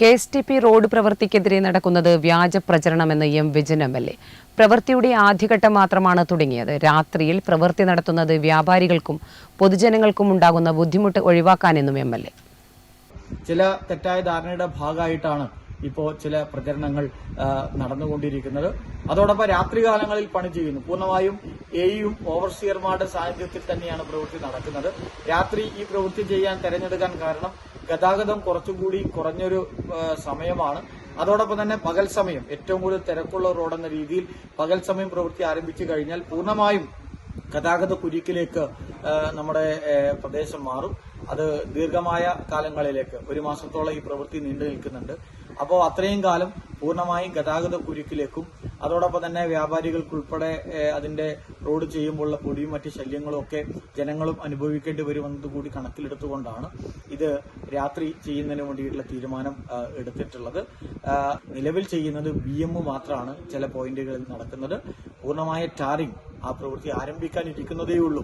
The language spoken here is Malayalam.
K S T P road പ്രവൃത്തിക്കെതിരെ നടക്കുന്നത് വ്യാജ പ്രചരണമെന്ന് M Vijin M L A. പ്രവൃത്തിയുടെ ആദ്യഘട്ടം മാത്രമാണ് തുടങ്ങിയത്. രാത്രിയിൽ പ്രവൃത്തി നടത്തുന്നത് വ്യാപാരികൾക്കും പൊതുജനങ്ങൾക്കും ഉണ്ടാകുന്ന ബുദ്ധിമുട്ട് ഒഴിവാക്കാനെന്നും എം എൽ എ. ചില തെറ്റായ ധാരണയുടെ ഭാഗമായിട്ടാണ് ഇപ്പോൾ ചില പ്രചരണങ്ങൾ നടന്നുകൊണ്ടിരിക്കുന്നത്. അതോടൊപ്പം രാത്രികാലങ്ങളിൽ പണി ചെയ്യുന്നു. പൂർണമായും എയും ഓവർസിയർമാരുടെ സാന്നിധ്യത്തിൽ തന്നെയാണ് പ്രവൃത്തി നടക്കുന്നത്. രാത്രി ഈ പ്രവൃത്തി ചെയ്യാൻ തെരഞ്ഞെടുക്കാൻ കാരണം ഗതാഗതം കുറച്ചുകൂടി കുറഞ്ഞൊരു സമയമാണ്. അതോടൊപ്പം തന്നെ പകൽ സമയം ഏറ്റവും കൂടുതൽ തിരക്കുള്ള റോഡെന്ന രീതിയിൽ പകൽ സമയം പ്രവൃത്തി ആരംഭിച്ചു കഴിഞ്ഞാൽ പൂർണമായും ഗതാഗത കുരുക്കിലേക്ക് നമ്മുടെ പ്രദേശം മാറും. അത് ദീർഘമായ കാലങ്ങളിലേക്ക് ഒരു മാസത്തോളം ഈ പ്രവൃത്തി നീണ്ടു നിൽക്കുന്നുണ്ട്. അപ്പോൾ അത്രയും കാലം പൂർണമായും ഗതാഗത കുരുക്കിലേക്കും അതോടൊപ്പം തന്നെ വ്യാപാരികൾക്കുൾപ്പെടെ അതിന്റെ റോഡ് ചെയ്യുമ്പോഴുള്ള പൊടിയും മറ്റ് ശല്യങ്ങളും ഒക്കെ ജനങ്ങളും അനുഭവിക്കേണ്ടി വരുമെന്നത് കൂടി കണക്കിലെടുത്തുകൊണ്ടാണ് ഇത് രാത്രി ചെയ്യുന്നതിന് വേണ്ടിയിട്ടുള്ള തീരുമാനം എടുത്തിട്ടുള്ളത്. നിലവിൽ ചെയ്യുന്നത് ബി മാത്രമാണ് ചില പോയിന്റുകളിൽ നടക്കുന്നത്. പൂർണമായ ടാറിംഗ് ആ പ്രവൃത്തി ആരംഭിക്കാനിരിക്കുന്നതേയുള്ളൂ